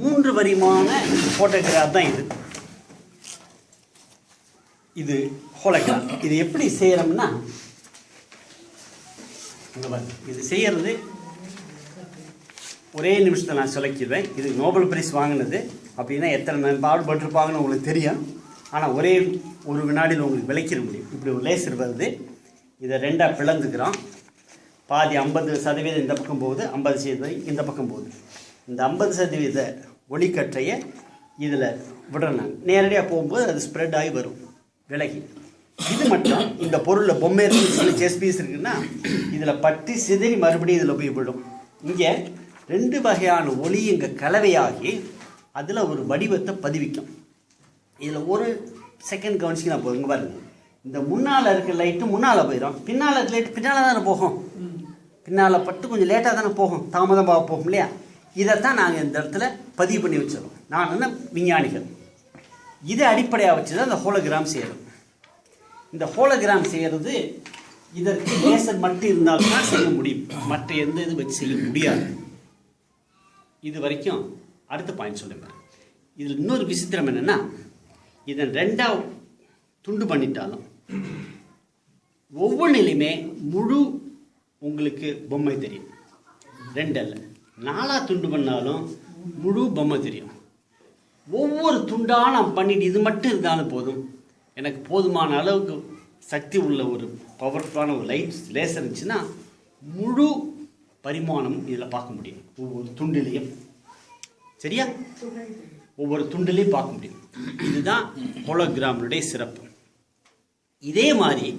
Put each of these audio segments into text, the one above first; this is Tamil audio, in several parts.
மூன்று வரிமான ஃபோட்டோகிராஃப் தான் இது. இது ஹோலோகிராஃப் இது எப்படி செய்யறோம்னா இது செய்யறது ஒரே நிமிஷத்தை நான் சொல்லிக்கிடுவேன் இது நோபல் பிரைஸ் வாங்கினது. அப்படின்னா எத்தனை நாள் பாடுபட்டிருப்பாங்கன்னு உங்களுக்கு தெரியும். ஆனால் ஒரே ஒரு வினாடியில் உங்களுக்கு விளைக்கிற முடியும். இப்படி ஒரு லேசர் வருது. இதை ரெண்டாக பிளந்துக்கிறோம். பாதி ஐம்பது சதவீதம் இந்த பக்கம் போகுது ஐம்பது சதவீதம் இந்த பக்கம் போகுது. இந்த ஐம்பது சதவீத ஒளிக்கற்றையை இதில் நாங்கள் நேரடியாக போகும்போது அது ஸ்ப்ரெட் ஆகி வரும் விலகி. இது மட்டும் இந்த பொருளில் பொம்மை இருக்கு சொல்லி செஸ் பீஸ் இருக்குன்னா இதில் பட்டு சிதறி மறுபடியும் இதில் போய் விடும் இங்கே ரெண்டு வகையான ஒளி இங்கே கலவையாகி அதில் ஒரு வடிவத்தை பதிவிக்கும். இதில் ஒரு செகண்ட் கவனிச்சிங்கன்னா போதும் இங்கே பாருங்க. இந்த முன்னால் இருக்க லைட்டு முன்னால் போயிடும் பின்னால் இருக்க லைட்டு பின்னால் தானே போகும். பின்னால் பட்டு கொஞ்சம் லேட்டாக தானே போகும். தாமதமாக போகும் இல்லையா? இதைத்தான் நாங்கள் இந்த இடத்துல பதிவு பண்ணி வச்சிடறோம் நான் என்ன விஞ்ஞானிகள். இதை அடிப்படையாக வச்சு தான் இந்த ஹோலோகிராம் செய்கிறோம் இந்த ஹோலோகிராம் செய்கிறது இதற்கு லேசர் மட்டும் இருந்தால்தான் செய்ய முடியும். மற்ற எந்த இது வச்சு செய்ய முடியாது. இது வரைக்கும் அடுத்த பாயிண்ட் சொல்லுங்கள் இதில் இன்னொரு விசித்திரம் என்னென்னா இதன் ரெண்டாக துண்டு பண்ணிட்டாலும் ஒவ்வொன்றிலையுமே முழு உங்களுக்கு பொம்மை தெரியும். ரெண்டு அல்ல. நாலாக துண்டு பண்ணாலும் முழு பொம்மை தெரியும். ஒவ்வொரு துண்டாக நான் பண்ணிட்டு இது மட்டும் இருந்தாலும் போதும். எனக்கு போதுமான அளவுக்கு சக்தி உள்ள ஒரு பவர்ஃபுல்லான ஒரு லைட் லேசர் இருந்துச்சுன்னா முழு பரிமாணம் இதில் பார்க்க முடியும். ஒவ்வொரு துண்டுலேயும். சரியா? ஒவ்வொரு துண்டுலேயும் பார்க்க முடியும். இதுதான் ஹோலோகிராமனுடைய சிறப்பு. இதே மாதிரி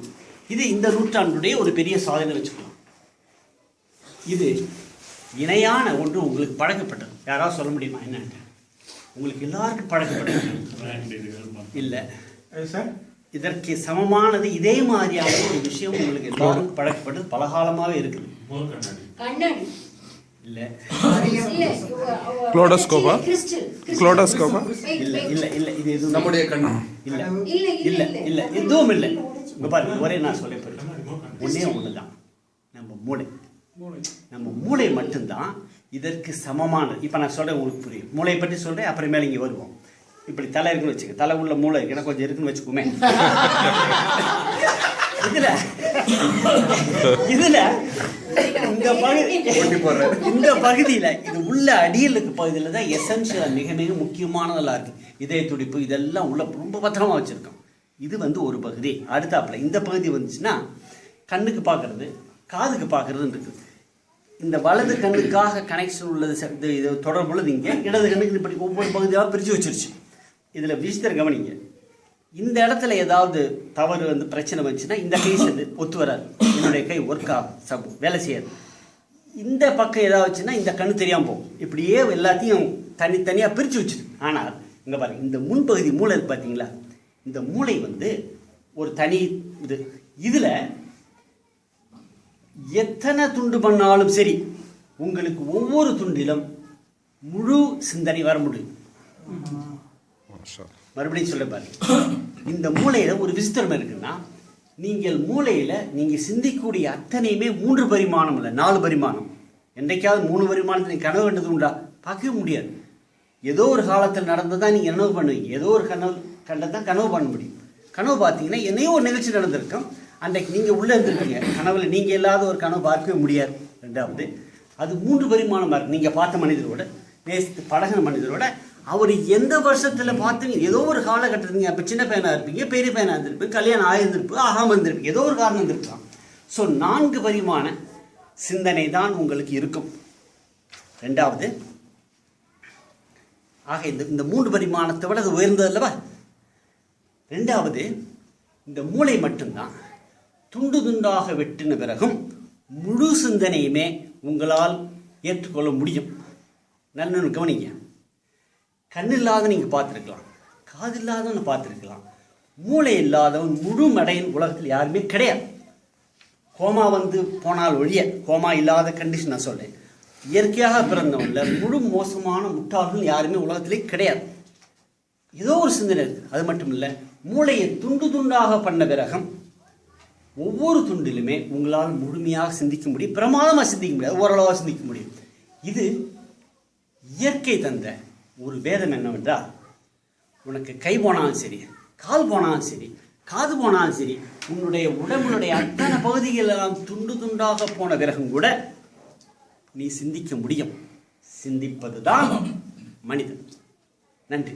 இது இந்த நூற்றாண்டுடைய ஒரு பெரிய சாதனை வச்சுக்கலாம். இது இணையான ஒன்று உங்களுக்கு பழக்கப்பட்டது. யாராவது சொல்ல முடியுமா? என்னன்ட்டு. உங்களுக்கு எல்லாருக்கும் பழக்கப்பட்டது. இல்லை. சார்? இதற்கு சமமானது இதே மாதிரியான ஒரு விஷயம் உங்களுக்கு எல்லாருக்கும் பழக்கப்பட்டது. பலகாலமாகவே இருக்குது. இல்லை? கிறிஸ்டல் Clodoscope-ஆ? இல்லை இல்லை இல்லை இது எதுவும் நம்முடைய இல்லை. இல்ல இல்ல எதுவும் இல்லை. இங்க பாருங்க ஒரே நான் சொல்ல போறேன் ஒன்னே ஒண்ணுதான். நம்ம மூளை நம்ம மூளை மட்டும்தான் இதற்கு சமமானது. இப்போ நான் சொல்றேன் உங்களுக்கு புரியும். மூளையை பற்றி சொல்றேன் அப்புறமேல இங்கே வருவோம். இப்படி தலை இருக்குன்னு வச்சுக்க. தலை உள்ள மூளை இருக்குன்னா கொஞ்சம் இருக்குன்னு வச்சுக்கோமே. இதுல இதுல இந்த பகுதி. இந்த பகுதியில் இது உள்ள அடியில் இருக்க பகுதியில் தான் எசென்ஷியல் மிக மிக முக்கியமானதெல்லாம் இருக்கு. இதய துடிப்பு இதெல்லாம் உள்ள ரொம்ப பத்திரமா வச்சிருக்கோம். இது வந்து ஒரு பகுதி. அடுத்தாப்புல இந்த பகுதி வந்துச்சுன்னா கண்ணுக்கு பார்க்கறது காதுக்கு பார்க்கறதுன்னு இருக்குது. இந்த வலது கண்ணுக்காக கனெக்ஷன் உள்ளது சக்தி இது தொடர்புள்ளது இங்கே. இடது கண்ணுக்கு இப்படி ஒவ்வொரு பகுதியாக பிரித்து வச்சிருச்சு. இதில் விசித்தர் கவனிங்க. இந்த இடத்துல ஏதாவது தவறு வந்து பிரச்சனை வந்துச்சுன்னா இந்த கை சென்று ஒத்து வராது. என்னுடைய கை ஒர்க் ஆகும். சப் வேலை செய்யாது. இந்த பக்கம் ஏதாவது வச்சுன்னா இந்த கண்ணு தெரியாமல் போகும். இப்படியே எல்லாத்தையும் தனித்தனியாக பிரித்து வச்சுது ஆனால் இங்கே பாருங்க இந்த முன்பகுதி மூளை பார்த்தீங்களா இந்த மூளை வந்து ஒரு தனி இது. இதில் எத்தனை துண்டு பண்ணாலும் சரி உங்களுக்கு ஒவ்வொரு துண்டிலும் முழு சிந்தனை வர முடியும். மறுபடியும் சொல்ல பாருங்க. இந்த மூளையில ஒரு விசித்திரம் இருக்குன்னா நீங்கள் மூளையில நீங்க சிந்திக்கக்கூடிய அத்தனையுமே மூன்று பரிமாணம் இல்லை நாலு பரிமாணம். என்றைக்காவது மூணு பரிமாணத்தை கனவு கண்டது உண்டா? பார்க்கவே முடியாது. ஏதோ ஒரு காலத்தில் நடந்ததான் நீங்க கனவு பண்ணுவீங்க. ஏதோ ஒரு கனவு கண்டதான் கனவு பண்ண முடியும். கனவு பார்த்தீங்கன்னா என்னையோ ஒரு நிகழ்ச்சி நடந்திருக்கும். அன்றைக்கு நீங்கள் உள்ளே இருந்திருப்பீங்க. கனவில் நீங்கள் இல்லாத ஒரு கனவு பார்க்கவே முடியாது. ரெண்டாவது அது மூன்று பரிமாணமாக இருக்குது நீங்கள் பார்த்த மனிதரோட நேசித்து பழகின மனிதரோட அவர் எந்த வருஷத்தில் பார்த்தீங்க ஏதோ ஒரு காலகட்டத்தில் அப்போ சின்ன பையனாக இருப்பீங்க பெரிய பையனாக இருந்திருப்பீங்க கல்யாணம் ஆயிருந்திருப்பு ஆகாம இருந்திருப்பீங்க ஏதோ ஒரு காரணம் இருந்திருக்கலாம். ஸோ நான்கு பரிமாண சிந்தனை தான் உங்களுக்கு இருக்கும். ரெண்டாவது ஆக இந்த இந்த மூன்று பரிமாணத்தை விட அது உயர்ந்தது அல்லவா? ரெண்டாவது இந்த மூளை மட்டும்தான் துண்டு துண்டாக வெட்டின பிறகும் முழு சிந்தனையுமே உங்களால் ஏற்றுக்கொள்ள முடியும். நல்ல கவனிங்க. கண் இல்லாத நீங்கள் பார்த்துருக்கலாம். காது இல்லாதவன் பார்த்துருக்கலாம். மூளை இல்லாதவன் முழு மடையின் உலகத்தில் யாருமே கிடையாது. கோமா வந்து போனால் ஒழிய கோமா இல்லாத கண்டிஷன் நான் சொல்கிறேன் இயற்கையாக பிறந்தவன்ல முழு மோசமான முட்டாள்கள் யாருமே உலகத்திலே கிடையாது. ஏதோ ஒரு சிந்தனை இருக்குது அது மட்டும் இல்லை மூளையை துண்டு துண்டாக பண்ண பிறகும் ஒவ்வொரு துண்டிலுமே உங்களால் முழுமையாக சிந்திக்க முடியும் பிரமாதமாக சிந்திக்க முடியாது ஓரளவாக சிந்திக்க முடியும். இது இயற்கை தந்த ஒரு வேதம் என்னவென்றால் உனக்கு கை போனாலும் சரி கால் போனாலும் சரி காது போனாலும் சரி உன்னுடைய உடம்புடைய அத்தனை பகுதிகளெல்லாம் துண்டு துண்டாக போன பிறகும் கூட நீ சிந்திக்க முடியும். சிந்திப்பதுதான் மனிதன். நன்றி.